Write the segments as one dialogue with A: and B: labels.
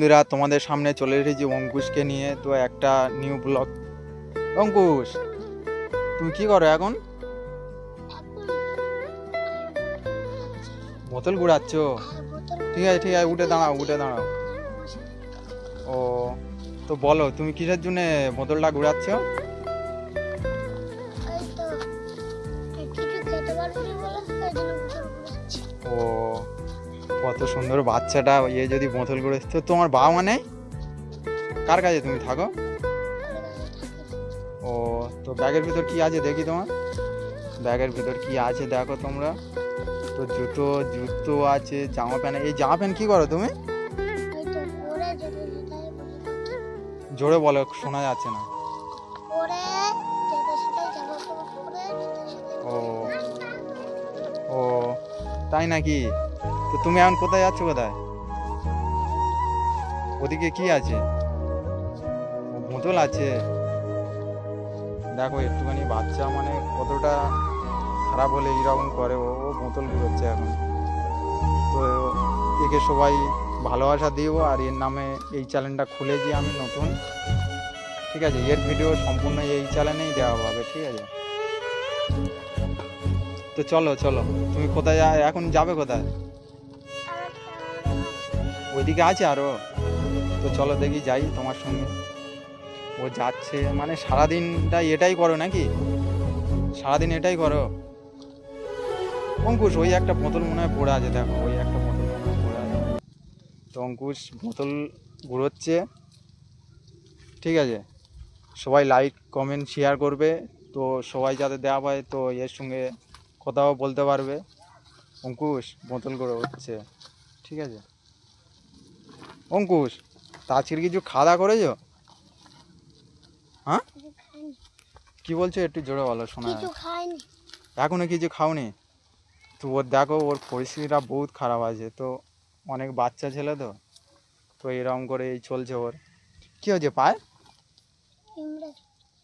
A: বন্ধুরা তোমাদের সামনে চলে এসেছি অঙ্কুশকে নিয়ে তো একটা নিউ ব্লগ অঙ্কুশ তুমি কি করো এখন? বোতল ঘুরাচ্ছ? ঠিক আছে ঠিক আছে উঠে দাঁড়াও উঠে দাঁড়াও। ও তো বলো তুমি কিসের জন্য বোতলটা ঘুরাচ্ছ। ও কত সুন্দর বাচ্চাটা ইয়ে যদি বোতল করে তো তোমার বাবা মা নেই? কার কাছে তুমি থাকো? ও, তো ব্যাগের ভিতর কি আছে দেখি তোমার? ব্যাগের ভিতর কি আছে দেখো তোমরা। তো জুতো জুতো আছে, জামা প্যান্ট, এই জামা প্যান্ট কি করো তুমি? জোরে বলো, শোনা যাচ্ছে না। ও ও, তাই নাকি? তো তুমি এখন কোথায় যাচ্ছ কোথায়? ওদিকে কি আছে? বোতল আছে। দেখো, একটুখানি বাচ্চা মানে কতটা খারাপ হলে এইরকম করে। ও ও বোতল ঘুরোচ্ছে এখন। তো একে সবাই ভালোবাসা দিব আর এর নামে এই চ্যানেলটা খুলেছি আমি নতুন। ঠিক আছে, এর ভিডিও সম্পূর্ণ এই চ্যানেলেই দেওয়া হবে, ঠিক আছে? তো চলো চলো। তুমি কোথায় এখন যাবে কোথায়? ওইদিকে আছে আরও। তো চলো দেখি যাই তোমার সঙ্গে। ও যাচ্ছে। মানে সারাদিনটা এটাই করো নাকি? সারাদিন এটাই করো? অঙ্কুশ, ওই একটা বোতল মনে হয় পড়ে আছে, দেখো, ওই একটা বোতল মনে হয় পড়ে আছে। তো অঙ্কুশ বোতল ঘুরোচ্ছে। ঠিক আছে? সবাই লাইক কমেন্ট শেয়ার করবে। তো সবাই যাতে দেওয়া পায়, তো এর সঙ্গে কথাও বলতে পারবে। অঙ্কুশ, বোতল করে হচ্ছে ঠিক আছে? অঙ্কুশ তা আজকের কিছু খাওয়া দাওয়া করেছ? হ্যাঁ? কি বলছো একটু জোরে বলো শোনা এখনও কিছু খাওনি? তো ওর দেখো ওর পরিস্থিতিটা বহুত খারাপ আছে তো অনেক বাচ্চা ছেলে তো তো এরকম করে এই চলছে ওর। কি হয়েছে পায়ে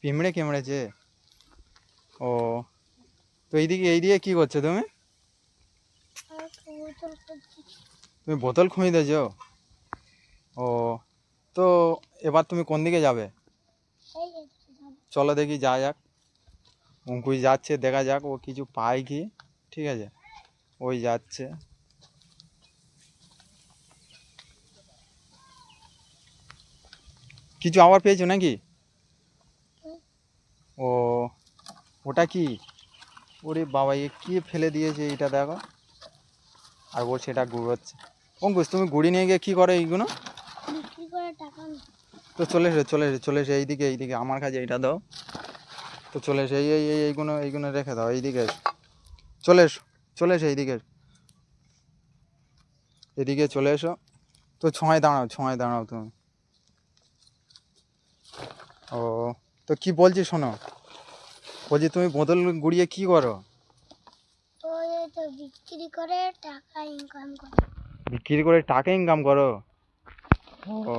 A: পিমড়ে। কেমড়েছে? ও তো এইদিকে এইদিকে কি করছ তুমি? তুমি বোতল দিয়েছ? ও তো এবার তুমি কোন দিকে যাবে। চলো দেখি যা যাক। অঙ্কুশ যাচ্ছে দেখা যাক ও কিছু পায় কি? ঠিক আছে ওই যাচ্ছে। কিছু আবার পেয়েছ নাকি? ও ওটা কি? ওরে বাবা এ কি ফেলে দিয়েছে এইটা দেখো। আর ও সেটা গুড়োচ্ছে অঙ্কুশ তুমি গুড়ি নিয়ে গিয়ে কী করো এইগুলো?
B: টাকা
A: তো চলে এসে চলে এসে চলে এসে এইদিকে এইদিকে আমার কাছে এইটা দাও। তো চলে এসে এই এই এই এইগুলো এইগুলো রেখে দাও এইদিকে চলে এসো চলে এসো এইদিকে। এদিকে চলে এসো। তো ছোঁয়ায় দাঁড়াও ছোঁয়ায় দাঁড়াও তুমি। ও তো কি বলছি শোনো? বলছি তুমি বোতল গুড়িয়ে কি করো?
B: বিক্রি করে টাকা ইনকাম করে।
A: বিক্রি করে টাকা ইনকাম করো? ও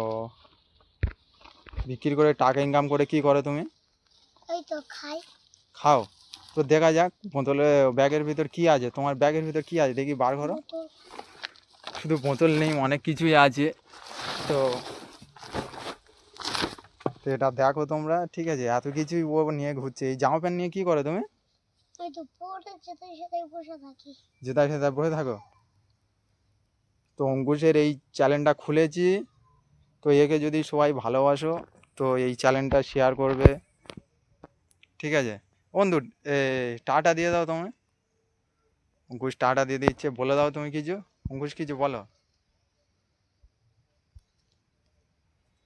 A: বিক্রি করে টাকা ইনকাম করে কি করো তুমি?
B: এই তো খাই।
A: খাও। তো দেখা যাক বোতলে ব্যাগের ভিতর কি আছে? তোমার ব্যাগের ভিতর কি আছে? দেখি বার করো। শুধু বোতল নেই অনেক কিছুই আছে। তো তো এটা দেখো তোমরা ঠিক আছে? এত কিছুই ও নিয়ে ঘুরছে। এই জামা প্যান্ট নিয়ে কি করো তুমি?
B: যেতে সেটাই
A: বসে থাকো। তো অঙ্কুশের এই চ্যানেলটা খুলেছি। তো একে যদি সবাই ভালোবাসো তো এই চ্যানেলটা শেয়ার করবে। ঠিক আছে? বন্ধু এ টাটা দিয়ে দাও তুমি অঙ্কুশ টাটা দিয়ে দিচ্ছে। বলে দাও তুমি কিছু। অঙ্কুশ কিছু বলো।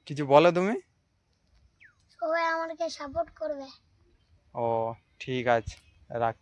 A: কিছু বলো তুমি।
B: সবাই আমাকে সাপোর্ট করবে।
A: ও ঠিক আছে। রাখ।